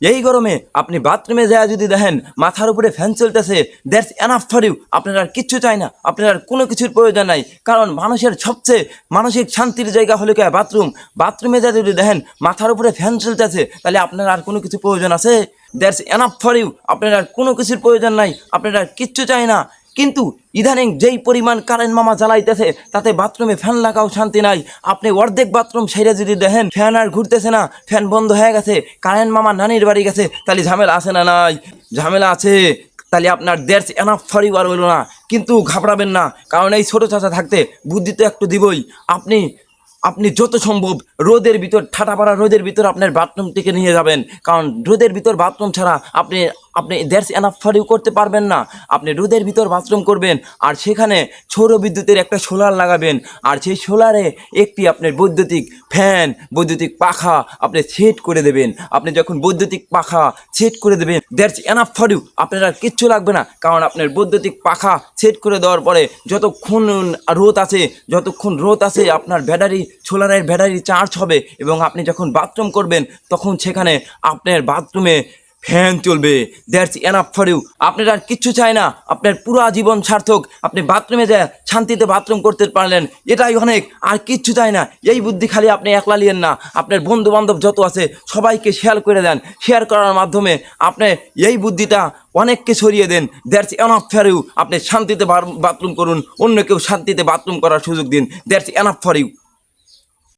এই গরমে আপনি বাথরুমে যায় যদি দেখেন, মাথার উপরে ফ্যান চলতেছে দ্যাটস এনাফ ফর ইউ আপনার আর কিচ্ছু চাই না। আপনার আর কোনো কিছুর প্রয়োজন নাই। কারণ মানুষের সবচেয়ে মানসিক শান্তির জায়গা হলো কে? বাথরুম। বাথরুমে যায় যদি দেখেন, মাথার উপরে ফ্যান চলতেছে, তাহলে আপনার আর কোনো কিছু প্রয়োজন আছে? দ্যাটস এনাফ ফর ইউ আপনার আর কোনো কিছুর প্রয়োজন নাই। আপনার আর কিচ্ছু চাই না। কিন্তু ইদানিং যেই পরিমাণ কারেন্ট মামা জ্বালাইতেছে, তাতে বাথরুমে ফ্যান লাগাও শান্তি নাই। আপনি অর্ধেক বাথরুম সেরে যদি দেখেন ফ্যান আর ঘুরতেছে না ফ্যান বন্ধ হয়ে গেছে কারেন্ট মামা নানির বাড়ি গেছে, তাহলে ঝামেলা আছে না নাই? ঝামেলা আছে, তাহলে আপনার দেড় এনাফ ফরিবার হইল না। কিন্তু ঘাবড়াবেন না, কারণ এই ছোটো চাচা থাকতে বুদ্ধি তো একটু দিবই। আপনি আপনি যত সম্ভব রোদের ভিতর, ঠাটা পাড়া রোদের ভিতর আপনার বাথরুমটিকে নিয়ে যাবেন। কারণ রোদের ভিতর বাথরুম ছাড়া আপনি আপনি দেড় এনাফ ফরিউ করতে পারবেন না। আপনি রোদের ভিতর বাথরুম করবেন, আর সেখানে সৌর বিদ্যুতের একটা সোলার লাগাবেন, আর সেই সোলারে একটি আপনার বৈদ্যুতিক ফ্যান, বৈদ্যুতিক পাখা আপনি সেট করে দেবেন। আপনি যখন বৈদ্যুতিক পাখা সেট করে দেবেন দ্যাটস এনাফ ফর ইউ আপনার আর কিচ্ছু লাগবে না, কারণ আপনার বৈদ্যুতিক পাখা সেট করে দেওয়ার পরে যতক্ষণ রোদ আছে, যতক্ষণ রোদ আছে, আপনার ব্যাটারি সোলারের ব্যাটারি চার্জ হবে এবং আপনি যখন বাথরুম করবেন, তখন সেখানে আপনার বাথরুমে ফ্যান চলবে দ্যাটস এনাফ ফর ইউ আপনার আর কিচ্ছু চাই না। আপনার পুরো জীবন সার্থক। আপনি বাথরুমে যায় শান্তিতে বাথরুম করতে পারলেন, এটাই অনেক। আর কিচ্ছু চাই না। এই বুদ্ধি খালি আপনি একলা লিয়েন না। আপনার বন্ধু বান্ধব যত আছে, সবাইকে শেয়ার করে দেন। শেয়ার করার মাধ্যমে আপনি এই বুদ্ধিটা অনেককে ছড়িয়ে দেন। দ্যাটস এনাফ ফর ইউ আপনি শান্তিতে বাথরুম করুন। অন্য কেউ শান্তিতে বাথরুম করার সুযোগ দিন। That's enough for you